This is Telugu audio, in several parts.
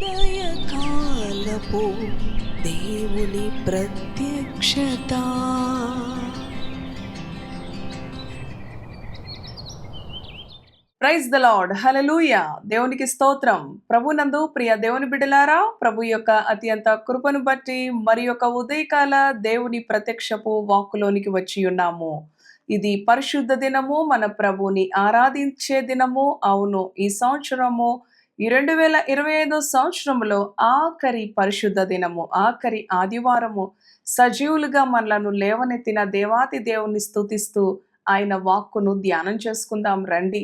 ఉదయకాలపు దేవుని ప్రత్యక్షత. Praise the lord. హలలుయ దేవునికి స్తోత్రం. ప్రభునందు ప్రియ దేవుని బిడ్డలారా ప్రభు యొక్క అత్యంత కృపను బట్టి మరి యొక్క ఉదయకాల దేవుని ప్రత్యక్షపు వాక్కులోనికి వచ్చి ఉన్నాము. ఇది పరిశుద్ధ దినము మన ప్రభుని ఆరాధించే దినము. అవును ఈ సంవత్సరము ఈ రెండు వేల ఇరవై ఐదో సంవత్సరంలో ఆఖరి పరిశుద్ధ దినము ఆఖరి ఆదివారము సజీవులుగా మనలను లేవనెత్తిన దేవాతి దేవుని స్తుతిస్తూ ఆయన వాక్కును ధ్యానం చేసుకుందాం రండి.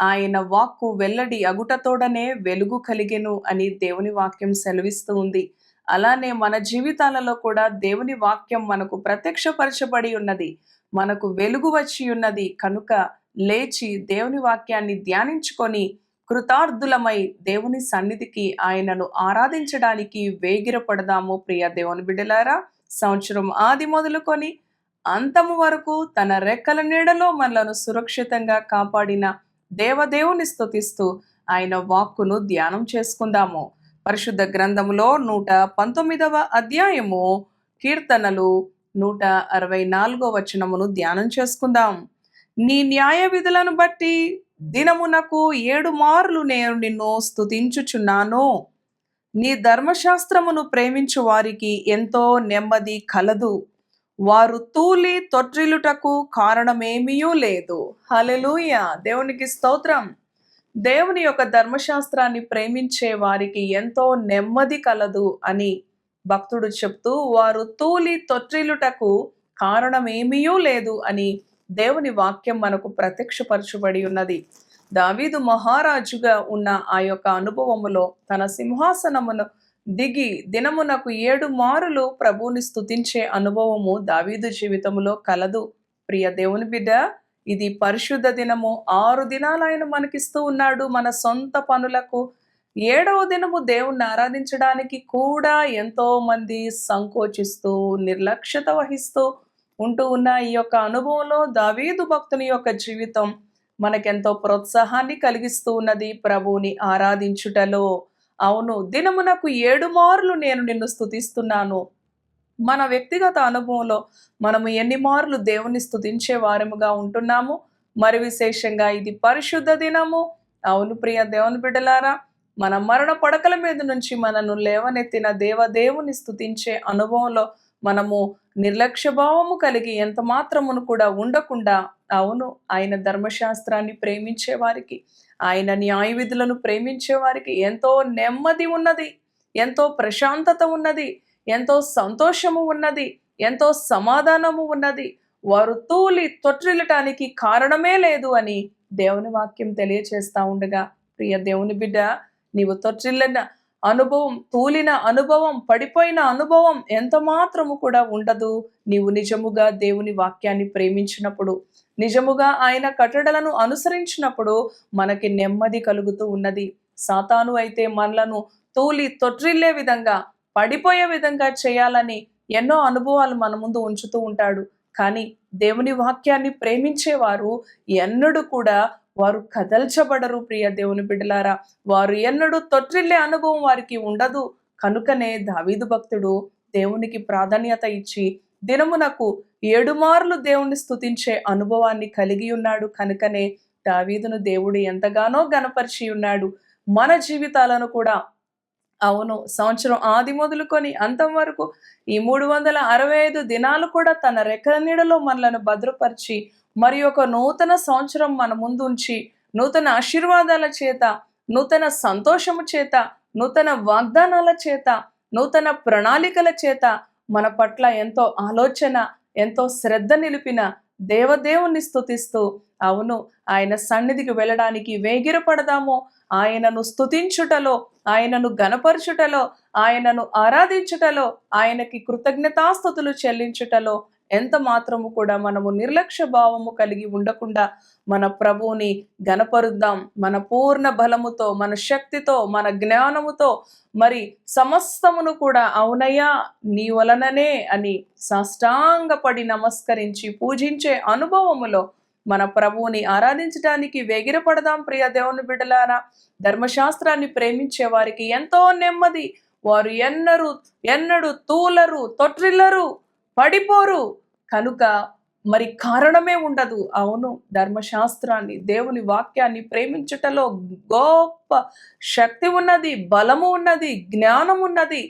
ఆయన వాక్కు వెల్లడి అగుటతోడనే వెలుగు కలిగెను అని దేవుని వాక్యం సెలవిస్తూ ఉంది. అలానే మన జీవితాలలో కూడా దేవుని వాక్యం మనకు ప్రత్యక్షపరచబడి ఉన్నది. మనకు వెలుగు వచ్చి ఉన్నది. కనుక లేచి దేవుని వాక్యాన్ని ధ్యానించుకొని కృతార్థులమై దేవుని సన్నిధికి ఆయనను ఆరాధించడానికి వేగిరపడదాము ప్రియ దేవుని బిడ్డలారా. సంవత్సరం ఆది మొదలుకొని అంతము వరకు తన రెక్కల నీడలో మనలను సురక్షితంగా కాపాడిన దేవదేవుని స్తుతిస్తూ ఆయన వాక్కును ధ్యానం చేసుకుందాము. పరిశుద్ధ గ్రంథములో నూట పంతొమ్మిదవ అధ్యాయము కీర్తనలు నూట అరవై నాలుగో వచనమును ధ్యానం చేసుకుందాం. నీ న్యాయ విధులను బట్టి దినమునకు ఏడు మార్లు నేను నిన్ను స్తుతించుచున్నాను. నీ ధర్మశాస్త్రమును ప్రేమించు వారికి ఎంతో నెమ్మది కలదు. వారు తూలి తొట్రిలుటకు కారణమేమీయూ లేదు. హలెలూయ దేవునికి స్తోత్రం. దేవుని యొక్క ధర్మశాస్త్రాన్ని ప్రేమించే వారికి ఎంతో నెమ్మది కలదు అని భక్తుడు చెప్తూ వారు తూలి తొట్రిలుటకు కారణమేమీయూ లేదు అని దేవుని వాక్యం మనకు ప్రత్యక్షపరచబడి ఉన్నది. దావీదు మహారాజుగా ఉన్న ఆ యొక్క అనుభవములో తన సింహాసనమును దిగి దినమునకు ఏడు మారులు ప్రభువుని స్తుతించే అనుభవము దావీదు జీవితంలో కలదు. ప్రియ దేవుని బిడ్డ ఇది పరిశుద్ధ దినము. ఆరు దినాలు ఆయన మనకిస్తూ ఉన్నాడు మన సొంత పనులకు. ఏడవ దినము దేవుణ్ణి ఆరాధించడానికి కూడా ఎంతో మంది సంకోచిస్తూ నిర్లక్ష్యత వహిస్తూ ఉంటూ ఉన్న ఈ యొక్క అనుభవంలో దావీదు భక్తుని యొక్క జీవితం మనకెంతో ప్రోత్సాహాన్ని కలిగిస్తూ ఉన్నది. ప్రభువుని ఆరాధించుటలో. అవును దినమునకు ఏడు మార్లు నేను నిన్ను స్థుతిస్తున్నాను మన వ్యక్తిగత అనుభవంలో మనము ఎన్ని మార్లు దేవుని స్థుతించే వారముగా ఉంటున్నాము? మరి విశేషంగా ఇది పరిశుద్ధ దినము. అవును ప్రియ దేవుని బిడ్డలారా మన మరణ పడకల మీద నుంచి మనను లేవనెత్తిన దేవదేవుని స్థుతించే అనుభవంలో మనము నిర్లక్ష్య భావము కలిగి ఎంత మాత్రమును కూడా ఉండకుండా అవును ఆయన ధర్మశాస్త్రాన్ని ప్రేమించే వారికి ఆయన న్యాయ విధులను ప్రేమించే వారికి ఎంతో నెమ్మది ఉన్నది ఎంతో ప్రశాంతత ఉన్నది ఎంతో సంతోషము ఉన్నది ఎంతో సమాధానము ఉన్నది. వారు తూలి తొట్టిల్లటానికి కారణమే లేదు అని దేవుని వాక్యం తెలియచేస్తా ఉండగా ప్రియ దేవుని బిడ్డ నీవు తొట్టిల్లన అనుభవం తూలిన అనుభవం పడిపోయిన అనుభవం ఎంత మాత్రము కూడా ఉండదు. నీవు నిజముగా దేవుని వాక్యాన్ని ప్రేమించినప్పుడు నిజముగా ఆయన కట్టడలను అనుసరించినప్పుడు మనకి నెమ్మది కలుగుతూ ఉన్నది. సాతాను అయితే మనలను తూలి తొట్రిల్లే విధంగా పడిపోయే విధంగా చేయాలని ఎన్నో అనుభవాలు మన ముందు ఉంచుతూ ఉంటాడు. కానీ దేవుని వాక్యాన్ని ప్రేమించేవారు ఎన్నడూ కూడా వారు కదల్చబడరు ప్రియ దేవుని బిడ్డలారా. వారు ఎన్నడూ తొట్టిల్లే అనుభవం వారికి ఉండదు. కనుకనే దావీదు భక్తుడు దేవునికి ప్రాధాన్యత ఇచ్చి దినమునకు ఏడుమార్లు దేవుణ్ణి స్థుతించే అనుభవాన్ని కలిగి ఉన్నాడు. కనుకనే దావీదును దేవుడు ఎంతగానో గనపరిచి ఉన్నాడు. మన జీవితాలను కూడా అవును సంవత్సరం ఆది మొదలుకొని అంతం వరకు ఈ మూడు వందల అరవై ఐదు దినాలు కూడా తన రెక్కల నీడలో మనలను భద్రపరిచి మరి ఒక నూతన సంవత్సరం మన ముందుంచి నూతన ఆశీర్వాదాల చేత నూతన సంతోషము చేత నూతన వాగ్దానాల చేత నూతన ప్రణాళికల చేత మన పట్ల ఎంతో ఆలోచన ఎంతో శ్రద్ధ నిలిపిన దేవదేవుణ్ణి స్థుతిస్తూ అవును ఆయన సన్నిధికి వెళ్ళడానికి వేగిరపడదాము. ఆయనను స్థుతించుటలో ఆయనను గనపరచుటలో ఆయనను ఆరాధించుటలో ఆయనకి కృతజ్ఞతాస్థుతులు చెల్లించుటలో ఎంత మాత్రము కూడా మనము నిర్లక్ష్య భావము కలిగి ఉండకుండా మన ప్రభువుని గనపరుద్దాం మన పూర్ణ బలముతో మన శక్తితో మన జ్ఞానముతో మరి సమస్తమును కూడా అవునయ్యా నీ వలననే అని సాష్టాంగపడి నమస్కరించి పూజించే అనుభవములో మన ప్రభువుని ఆరాధించడానికి వెగిరపడదాం ప్రియ దేవుని బిడ్డలారా. ధర్మశాస్త్రాన్ని ప్రేమించే వారికి ఎంతో నెమ్మది. వారు ఎన్నరు ఎన్నడు తూలరు తొట్రిల్లరు పడిపోరు. కనుక మరి కారణమే ఉండదు. అవును ధర్మశాస్త్రాన్ని దేవుని వాక్యాన్ని ప్రేమించుటలో గొప్ప శక్తి ఉన్నది బలము ఉన్నది జ్ఞానం ఉన్నది.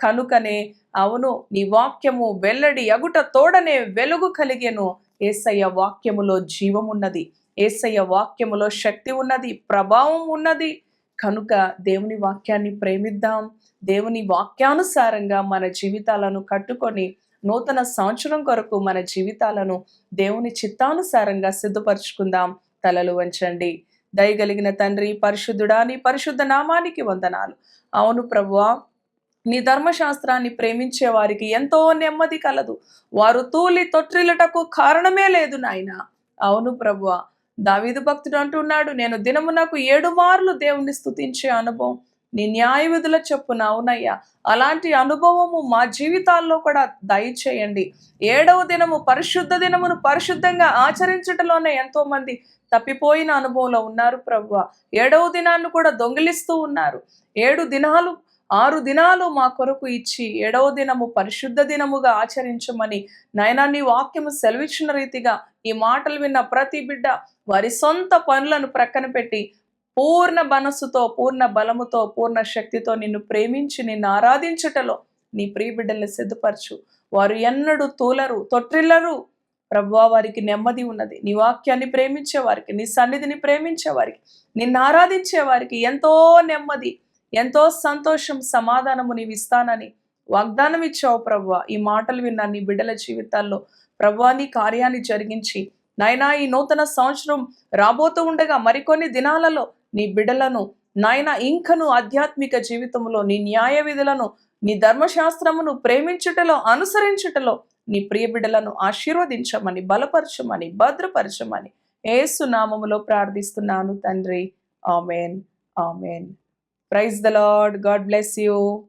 కనుకనే అవును నీ వాక్యము వెల్లడి అగుట తోడనే వెలుగు కలిగెను. ఏసయ్య వాక్యములో జీవమున్నది ఏసయ్య వాక్యములో శక్తి ఉన్నది ప్రభావం ఉన్నది. కనుక దేవుని వాక్యాన్ని ప్రేమిద్దాం. దేవుని వాక్యానుసారంగా మన జీవితాలను కట్టుకొని నూతన సంవత్సరం కొరకు మన జీవితాలను దేవుని చిత్తానుసారంగా సిద్ధపరచుకుందాం. తలలు వంచండి. దయగలిగిన తండ్రి పరిశుద్ధుడా నీ పరిశుద్ధ నామానికి వందనాలు. అవును ప్రభువా నీ ధర్మశాస్త్రాన్ని ప్రేమించే వారికి ఎంతో నెమ్మది కలదు. వారు తూలి తొట్టిల్లటకు కారణమే లేదు నాయన. అవును ప్రభువ దావీదు భక్తుడు అంటున్నాడు నేను దినమునకు ఏడు మార్లు దేవుణ్ణి స్థుతించే అనుభవం నీ న్యాయ విధుల చెప్పున అవునయ్యా అలాంటి అనుభవము మా జీవితాల్లో కూడా దయచేయండి. ఏడవ దినము పరిశుద్ధ దినమును పరిశుద్ధంగా ఆచరించటంలోనే ఎంతో మంది తప్పిపోయిన అనుభవంలో ఉన్నారు ప్రభువ. ఏడవ దినాన్ని కూడా దొంగిలిస్తూ ఉన్నారు. ఏడు దినాలు ఆరు దినాలు మా కొరకు ఇచ్చి ఏడవ దినము పరిశుద్ధ దినముగా ఆచరించమని నాయనా నీ వాక్యము సెలవిచ్చిన రీతిగా ఈ మాటలు విన్న ప్రతి బిడ్డ వారి సొంత పనులను ప్రక్కన పెట్టి పూర్ణ మనస్సుతో పూర్ణ బలముతో పూర్ణ శక్తితో నిన్ను ప్రేమించి నిన్ను ఆరాధించుటలో నీ ప్రియబిడ్డల్ని సిద్ధపరచు. వారు ఎన్నడూ తూలరు తొట్టిల్లరు. ప్రభువా వారికి నెమ్మది ఉన్నది. నీ వాక్యాన్ని ప్రేమించే వారికి నీ సన్నిధిని ప్రేమించే వారికి నిన్ను ఆరాధించే వారికి ఎంతో నెమ్మది ఎంతో సంతోషం సమాధానము నీవు ఇస్తానని వాగ్దానం ఇచ్చావు ప్రభువ ఈ మాటలు విన్న నీ బిడ్డల జీవితాల్లో ప్రభువా నీ కార్యాన్ని జరిగించి నాయనా ఈ నూతన సంవత్సరం రాబోతూ ఉండగా మరికొన్ని దినాలలో నీ బిడలను నాయన ఇంకను ఆధ్యాత్మిక జీవితంలో నీ న్యాయ విధులను నీ ధర్మశాస్త్రమును ప్రేమించుటలో అనుసరించుటలో నీ ప్రియ బిడలను ఆశీర్వదించమని బలపరచమని భద్రపరచమని ఏసు నామములో ప్రార్థిస్తున్నాను తండ్రి. Amen. Amen. Praise the lord. God bless you.